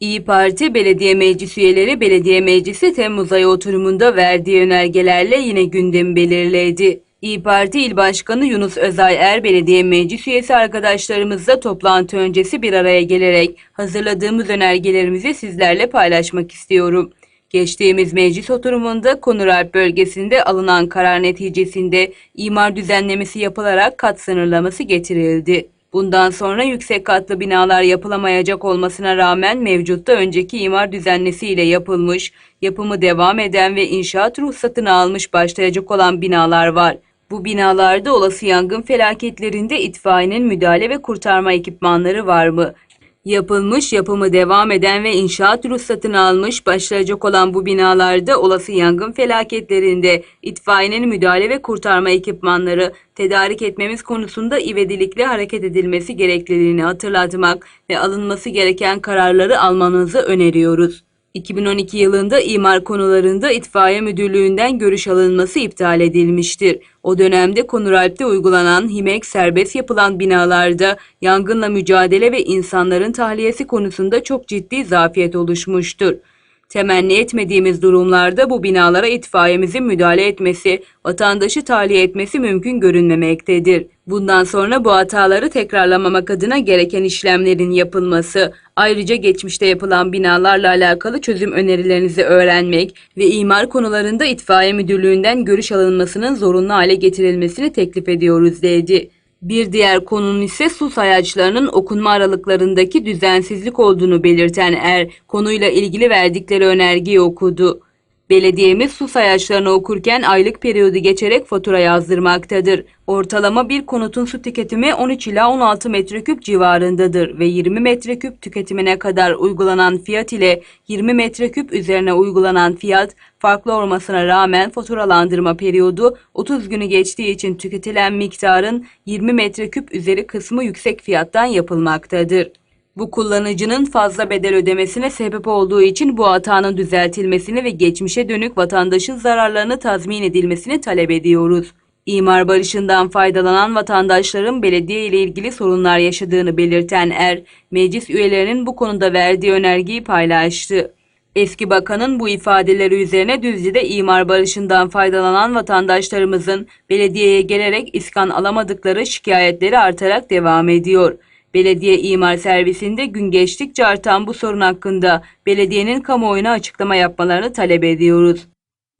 İyi Parti Belediye Meclis üyeleri Belediye Meclisi Temmuz ayı oturumunda verdiği önergelerle yine gündemi belirledi. İyi Parti İl Başkanı Yunus Özay Er Belediye Meclis üyesi arkadaşlarımızla toplantı öncesi bir araya gelerek hazırladığımız önergelerimizi sizlerle paylaşmak istiyorum. Geçtiğimiz meclis oturumunda Konuralp bölgesinde alınan karar neticesinde imar düzenlemesi yapılarak kat sınırlaması getirildi. Bundan sonra yüksek katlı binalar yapılamayacak olmasına rağmen mevcutta önceki imar düzenlesiyle yapılmış, yapımı devam eden ve inşaat ruhsatını almış başlayacak olan binalar var. Bu binalarda olası yangın felaketlerinde itfaiyenin müdahale ve kurtarma ekipmanları var mı? Yapılmış, yapımı devam eden ve inşaat ruhsatını almış başlayacak olan bu binalarda olası yangın felaketlerinde itfaiyenin müdahale ve kurtarma ekipmanları tedarik etmemiz konusunda ivedilikle hareket edilmesi gerekliliğini hatırlatmak ve alınması gereken kararları almanızı öneriyoruz. 2012 yılında imar konularında itfaiye müdürlüğünden görüş alınması iptal edilmiştir. O dönemde Konuralp'te uygulanan HİMEK serbest yapılan binalarda yangınla mücadele ve insanların tahliyesi konusunda çok ciddi zafiyet oluşmuştur. Temenni etmediğimiz durumlarda bu binalara itfaiyemizin müdahale etmesi, vatandaşı tahliye etmesi mümkün görünmemektedir. Bundan sonra bu hataları tekrarlamamak adına gereken işlemlerin yapılması, ayrıca geçmişte yapılan binalarla alakalı çözüm önerilerinizi öğrenmek ve imar konularında itfaiye müdürlüğünden görüş alınmasının zorunlu hale getirilmesini teklif ediyoruz dedi. Bir diğer konunun ise su sayaçlarının okunma aralıklarındaki düzensizlik olduğunu belirten Er, konuyla ilgili verdikleri önergeyi okudu. Belediyemiz su sayaçlarını okurken aylık periyodu geçerek fatura yazdırmaktadır. Ortalama bir konutun su tüketimi 13 ila 16 metreküp civarındadır ve 20 metreküp tüketimine kadar uygulanan fiyat ile 20 metreküp üzerine uygulanan fiyat farklı olmasına rağmen faturalandırma periyodu 30 günü geçtiği için tüketilen miktarın 20 metreküp üzeri kısmı yüksek fiyattan yapılmaktadır. Bu kullanıcının fazla bedel ödemesine sebep olduğu için bu hatanın düzeltilmesini ve geçmişe dönük vatandaşın zararlarını tazmin edilmesini talep ediyoruz. İmar barışından faydalanan vatandaşların belediye ile ilgili sorunlar yaşadığını belirten Er, meclis üyelerinin bu konuda verdiği önergeyi paylaştı. Eski bakanın bu ifadeleri üzerine Düzce'de imar barışından faydalanan vatandaşlarımızın belediyeye gelerek iskan alamadıkları şikayetleri artarak devam ediyor. Belediye imar servisinde gün geçtikçe artan bu sorun hakkında belediyenin kamuoyuna açıklama yapmalarını talep ediyoruz.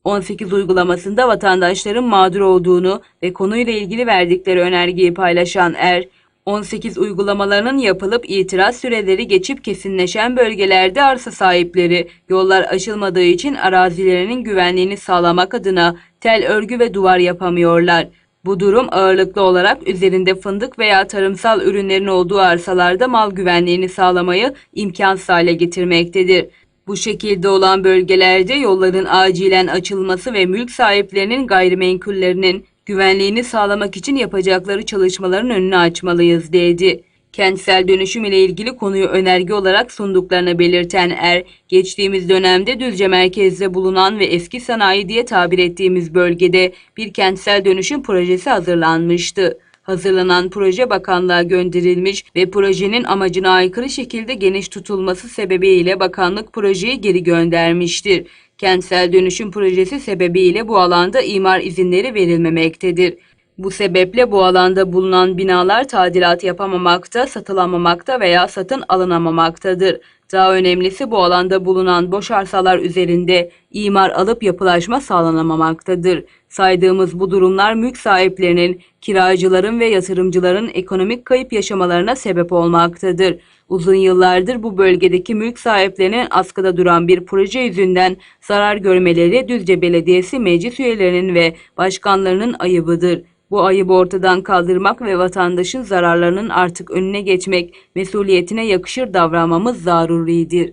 18 uygulamasında vatandaşların mağdur olduğunu ve konuyla ilgili verdikleri önergeyi paylaşan Er, 18 uygulamalarının yapılıp itiraz süreleri geçip kesinleşen bölgelerde arsa sahipleri yollar aşılmadığı için arazilerinin güvenliğini sağlamak adına tel örgü ve duvar yapamıyorlar. Bu durum ağırlıklı olarak üzerinde fındık veya tarımsal ürünlerin olduğu arsalarda mal güvenliğini sağlamayı imkansız hale getirmektedir. Bu şekilde olan bölgelerde yolların acilen açılması ve mülk sahiplerinin gayrimenkullerinin güvenliğini sağlamak için yapacakları çalışmaların önünü açmalıyız dedi. Kentsel dönüşüm ile ilgili konuyu önerge olarak sunduklarını belirten Er, geçtiğimiz dönemde Düzce merkezde bulunan ve eski sanayi diye tabir ettiğimiz bölgede bir kentsel dönüşüm projesi hazırlanmıştı. Hazırlanan proje bakanlığa gönderilmiş ve projenin amacına aykırı şekilde geniş tutulması sebebiyle bakanlık projeyi geri göndermiştir. Kentsel dönüşüm projesi sebebiyle bu alanda imar izinleri verilmemektedir. Bu sebeple bu alanda bulunan binalar tadilat yapamamakta, satılamamakta veya satın alınamamaktadır. Daha önemlisi bu alanda bulunan boş arsalar üzerinde imar alıp yapılaşma sağlanamamaktadır. Saydığımız bu durumlar mülk sahiplerinin, kiracıların ve yatırımcıların ekonomik kayıp yaşamalarına sebep olmaktadır. Uzun yıllardır bu bölgedeki mülk sahiplerinin askıda duran bir proje yüzünden zarar görmeleri Düzce Belediyesi meclis üyelerinin ve başkanlarının ayıbıdır. Bu ayıbı ortadan kaldırmak ve vatandaşın zararlarının artık önüne geçmek mesuliyetine yakışır davranmamız zaruridir.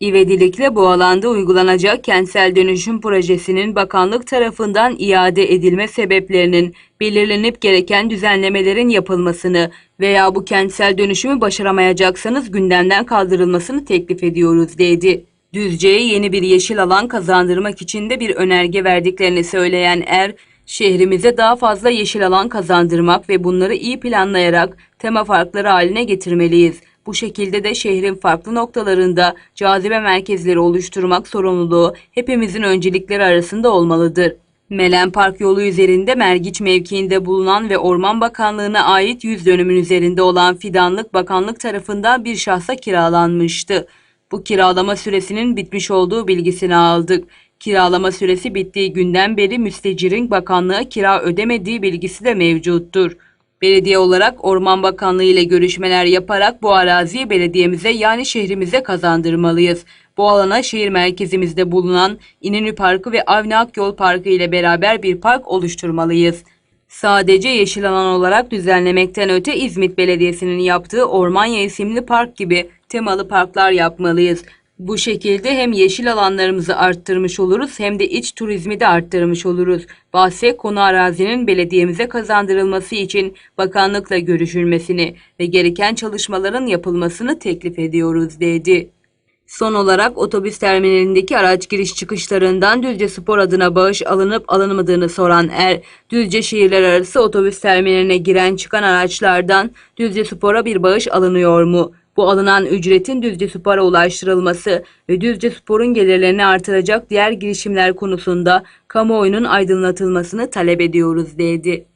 İvedilikle bu alanda uygulanacak kentsel dönüşüm projesinin bakanlık tarafından iade edilme sebeplerinin belirlenip gereken düzenlemelerin yapılmasını veya bu kentsel dönüşümü başaramayacaksanız gündemden kaldırılmasını teklif ediyoruz dedi. Düzce'ye yeni bir yeşil alan kazandırmak için de bir önerge verdiklerini söyleyen Er, Şehrimize daha fazla yeşil alan kazandırmak ve bunları iyi planlayarak tema farkları haline getirmeliyiz. Bu şekilde de şehrin farklı noktalarında cazibe merkezleri oluşturmak sorumluluğu hepimizin öncelikleri arasında olmalıdır. Melen Park yolu üzerinde Mergiç mevkiinde bulunan ve Orman Bakanlığı'na ait yüz dönümün üzerinde olan fidanlık bakanlık tarafından bir şahsa kiralanmıştı. Bu kiralama süresinin bitmiş olduğu bilgisini aldık. Kiralama süresi bittiği günden beri müstecirin bakanlığa kira ödemediği bilgisi de mevcuttur. Belediye olarak Orman Bakanlığı ile görüşmeler yaparak bu araziyi belediyemize yani şehrimize kazandırmalıyız. Bu alana şehir merkezimizde bulunan İnönü Parkı ve Avni Akyol Parkı ile beraber bir park oluşturmalıyız. Sadece yeşil alan olarak düzenlemekten öte İzmit Belediyesi'nin yaptığı Ormanya isimli park gibi temalı parklar yapmalıyız. Bu şekilde hem yeşil alanlarımızı arttırmış oluruz hem de iç turizmi de arttırmış oluruz. Bahse konu arazinin belediyemize kazandırılması için bakanlıkla görüşülmesini ve gereken çalışmaların yapılmasını teklif ediyoruz dedi. Son olarak otobüs terminalindeki araç giriş çıkışlarından Düzce Spor adına bağış alınıp alınmadığını soran Er, Düzce şehirler arası otobüs terminaline giren çıkan araçlardan Düzce Spor'a bir bağış alınıyor mu? Bu alınan ücretin Düzce Spor'a ulaştırılması ve Düzce Spor'un gelirlerini artıracak diğer girişimler konusunda kamuoyunun aydınlatılmasını talep ediyoruz dedi.